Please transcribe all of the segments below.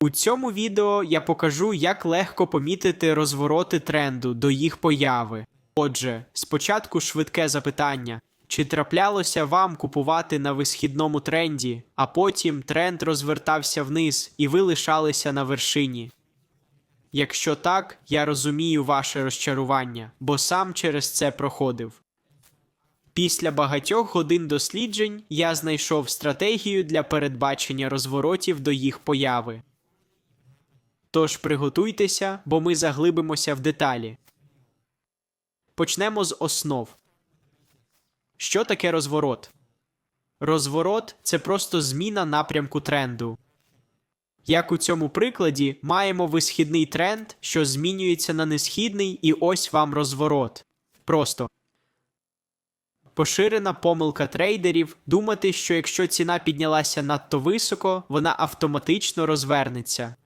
У цьому відео я покажу, як легко помітити розвороти тренду до їх появи. Отже, спочатку швидке запитання: чи траплялося вам купувати на висхідному тренді, а потім тренд розвертався вниз і ви лишалися на вершині? Якщо так, я розумію ваше розчарування, бо сам через це проходив. Після багатьох годин досліджень я знайшов стратегію для передбачення розворотів до їх появи. Тож приготуйтеся, бо ми заглибимося в деталі. Почнемо з основ. Що таке розворот? Розворот це просто зміна напрямку тренду. Як у цьому прикладі, маємо висхідний тренд, що змінюється на несхідний, і ось вам розворот. Просто. Поширена помилка трейдерів думати, що якщо ціна піднялася надто високо, вона автоматично розвернеться.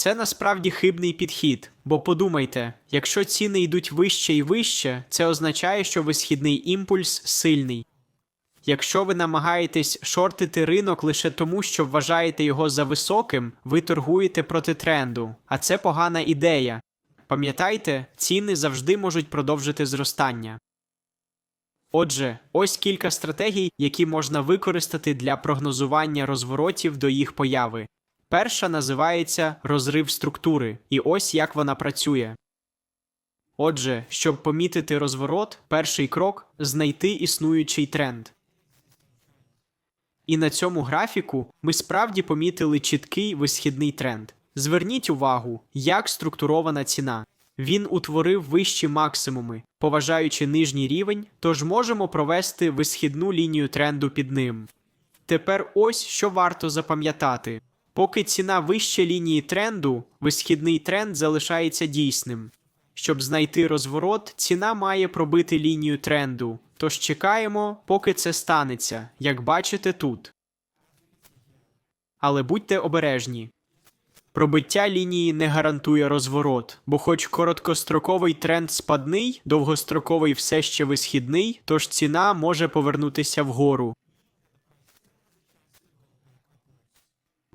Це насправді хибний підхід, бо подумайте, якщо ціни йдуть вище і вище, це означає, що висхідний імпульс сильний. Якщо ви намагаєтесь шортити ринок лише тому, що вважаєте його за високим, ви торгуєте проти тренду, а це погана ідея. Пам'ятайте, ціни завжди можуть продовжити зростання. Отже, ось кілька стратегій, які можна використати для прогнозування розворотів до їх появи. Перша називається розрив структури, і ось як вона працює. Отже, щоб помітити розворот, перший крок знайти існуючий тренд. І на цьому графіку ми справді помітили чіткий висхідний тренд. Зверніть увагу, як структурована ціна. Він утворив вищі максимуми, поважаючи нижній рівень, тож можемо провести висхідну лінію тренду під ним. Тепер ось що варто запам'ятати. Поки ціна вище лінії тренду, висхідний тренд залишається дійсним. Щоб знайти розворот, ціна має пробити лінію тренду, тож чекаємо, поки це станеться, як бачите тут. Але будьте обережні. Пробиття лінії не гарантує розворот, бо хоч короткостроковий тренд спадний, довгостроковий все ще висхідний, тож ціна може повернутися вгору.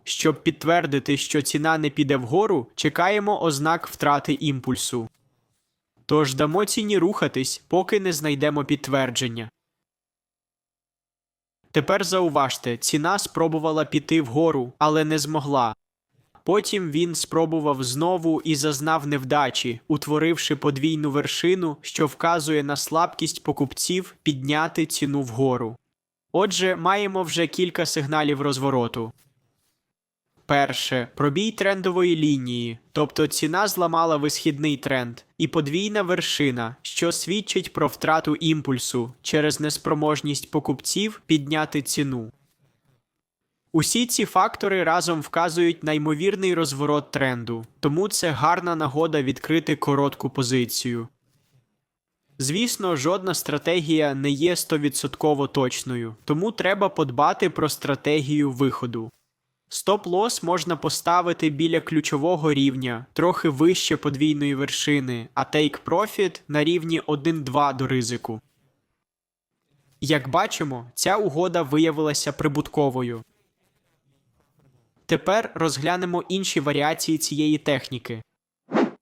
Щоб підтвердити, що ціна не піде вгору, чекаємо ознак втрати імпульсу. Тож дамо ціні рухатись, поки не знайдемо підтвердження. Тепер зауважте, ціна спробувала піти вгору, але не змогла. Потім він спробував знову і зазнав невдачі, утворивши подвійну вершину, що вказує на слабкість покупців підняти ціну вгору. Отже, маємо вже кілька сигналів розвороту. Перше пробій трендової лінії, тобто ціна зламала висхідний тренд, і подвійна вершина, що свідчить про втрату імпульсу через неспроможність покупців підняти ціну. Усі ці фактори разом вказують на ймовірний розворот тренду, тому це гарна нагода відкрити коротку позицію. Звісно, жодна стратегія не є 100% точною, тому треба подбати про стратегію виходу. Стоп-лос можна поставити біля ключового рівня, трохи вище подвійної вершини, а take profit на рівні 1-2 до ризику. Як бачимо, ця угода виявилася прибутковою. Тепер розглянемо інші варіації цієї техніки.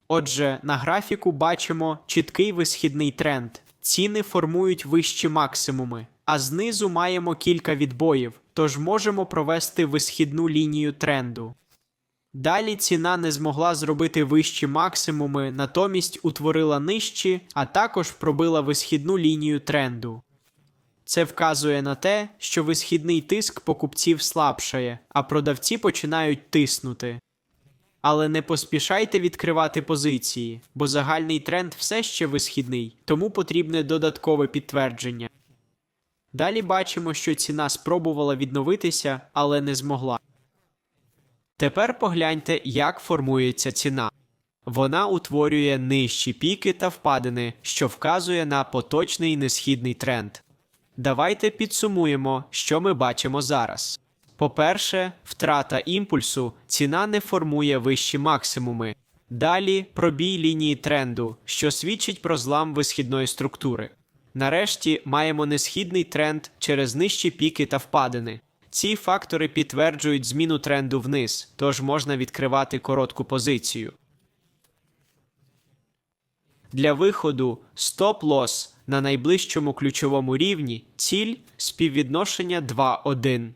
Отже, на графіку бачимо чіткий висхідний тренд. Ціни формують вищі максимуми, а знизу маємо кілька відбоїв, тож можемо провести висхідну лінію тренду. Далі ціна не змогла зробити вищі максимуми, натомість утворила нижчі, а також пробила висхідну лінію тренду. Це вказує на те, що висхідний тиск покупців слабшає, а продавці починають тиснути. Але не поспішайте відкривати позиції, бо загальний тренд все ще висхідний, тому потрібне додаткове підтвердження. Далі бачимо, що ціна спробувала відновитися, але не змогла. Тепер погляньте, як формується ціна. Вона утворює нижчі піки та впадини, що вказує на поточний несхідний тренд. Давайте підсумуємо, що ми бачимо зараз. По-перше, втрата імпульсу, ціна не формує вищі максимуми. Далі пробій лінії тренду, що свідчить про злам висхідної структури. Нарешті маємо несхідний тренд через нижчі піки та впадини. Ці фактори підтверджують зміну тренду вниз, тож можна відкривати коротку позицію. Для виходу стоп-лосс на найближчому ключовому рівні ціль співвідношення 2-1.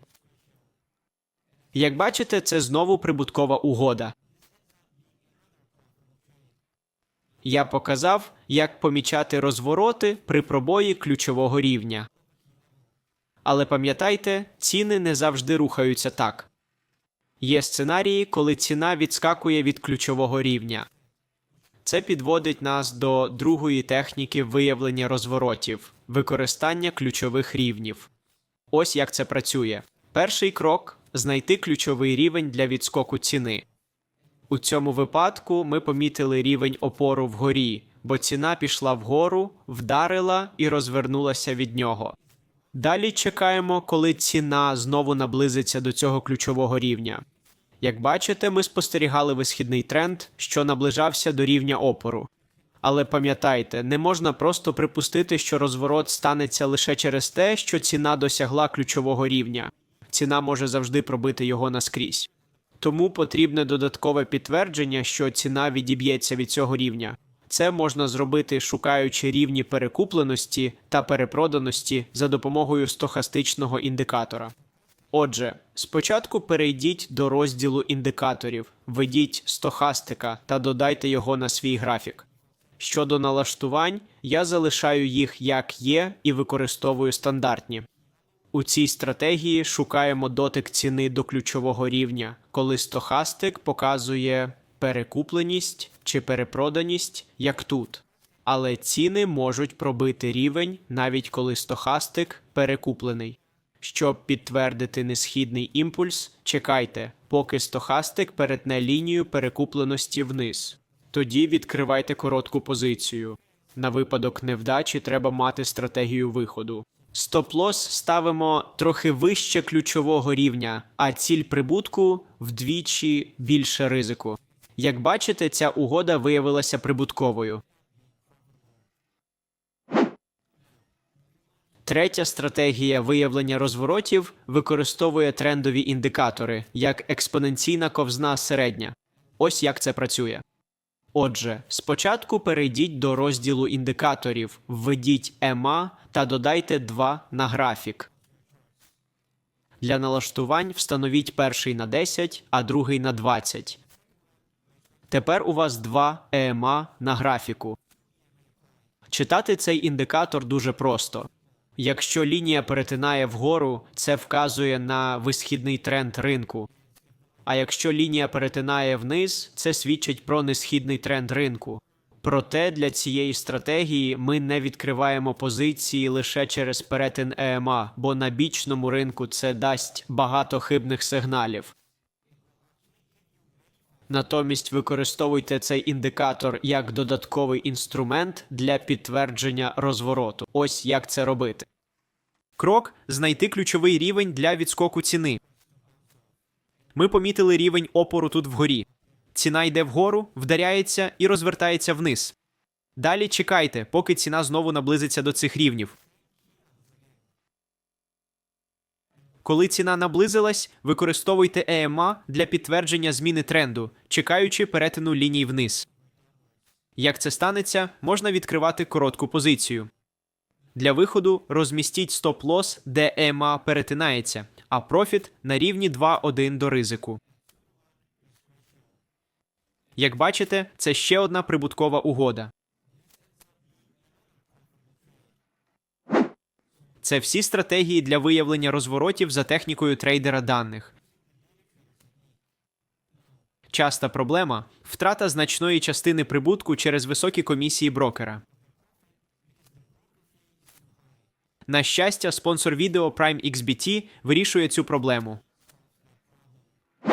Як бачите, це знову прибуткова угода. Я показав, як помічати розвороти при пробої ключового рівня. Але пам'ятайте, ціни не завжди рухаються так. Є сценарії, коли ціна відскакує від ключового рівня. Це підводить нас до другої техніки виявлення розворотів використання ключових рівнів. Ось як це працює. Перший крок знайти ключовий рівень для відскоку ціни. У цьому випадку ми помітили рівень опору вгорі, бо ціна пішла вгору, вдарила і розвернулася від нього. Далі чекаємо, коли ціна знову наблизиться до цього ключового рівня. Як бачите, ми спостерігали висхідний тренд, що наближався до рівня опору. Але пам'ятайте, не можна просто припустити, що розворот станеться лише через те, що ціна досягла ключового рівня. Ціна може завжди пробити його наскрізь. Тому потрібне додаткове підтвердження, що ціна відіб'ється від цього рівня. Це можна зробити, шукаючи рівні перекупленості та перепроданості за допомогою стохастичного індикатора. Отже, спочатку перейдіть до розділу індикаторів, введіть стохастика та додайте його на свій графік. Щодо налаштувань, я залишаю їх як є і використовую стандартні. У цій стратегії шукаємо дотик ціни до ключового рівня, коли стохастик показує перекупленість чи перепроданість, як тут. Але ціни можуть пробити рівень, навіть коли стохастик перекуплений. Щоб підтвердити несхідний імпульс, чекайте, поки стохастик перетне лінію перекупленості вниз. Тоді відкривайте коротку позицію. На випадок невдачі треба мати стратегію виходу. Стоп-лосс ставимо трохи вище ключового рівня, а ціль прибутку вдвічі більше ризику. Як бачите, ця угода виявилася прибутковою. Третя стратегія виявлення розворотів використовує трендові індикатори як експоненційна ковзна середня. Ось як це працює. Отже, спочатку перейдіть до розділу індикаторів, введіть EMA та додайте 2 на графік. Для налаштувань встановіть перший на 10, а другий на 20. Тепер у вас два EMA на графіку. Читати цей індикатор дуже просто. Якщо лінія перетинає вгору, це вказує на висхідний тренд ринку. А якщо лінія перетинає вниз, це свідчить про несхідний тренд ринку. Проте для цієї стратегії ми не відкриваємо позиції лише через перетин ЕМА, бо на бічному ринку це дасть багато хибних сигналів. Натомість використовуйте цей індикатор як додатковий інструмент для підтвердження розвороту. Ось як це робити. Крок знайти ключовий рівень для відскоку ціни. Ми помітили рівень опору тут вгорі. Ціна йде вгору, вдаряється і розвертається вниз. Далі чекайте, поки ціна знову наблизиться до цих рівнів. Коли ціна наблизилась, використовуйте EMA для підтвердження зміни тренду, чекаючи перетину ліній вниз. Як це станеться, можна відкривати коротку позицію. Для виходу розмістіть стоп-лосс, де EMA перетинається, а профіт на рівні 2.1 до ризику. Як бачите, це ще одна прибуткова угода. Це всі стратегії для виявлення розворотів за технікою трейдера даних. Часта проблема втрата значної частини прибутку через високі комісії брокера. На щастя, спонсор відео Prime XBT вирішує цю проблему.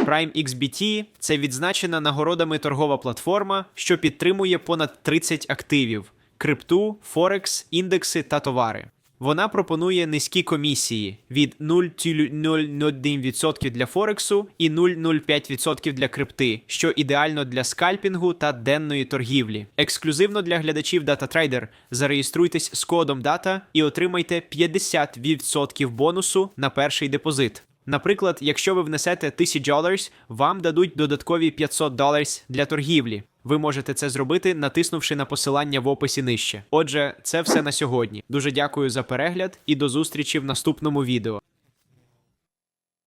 Prime XBT – це відзначена нагородами торгова платформа, що підтримує понад 30 активів: крипту, Форекс, індекси та товари. Вона пропонує низькі комісії від 0,01% для Форексу і 0,05% для крипти, що ідеально для скальпінгу та денної торгівлі. Ексклюзивно для глядачів DataTrader зареєструйтесь з кодом DATA і отримайте 50% бонусу на перший депозит. Наприклад, якщо ви внесете 1000 dollars, вам дадуть додаткові 500 dollars для торгівлі. Ви можете це зробити, натиснувши на посилання в описі нижче. Отже, це все на сьогодні. Дуже дякую за перегляд і до зустрічі в наступному відео.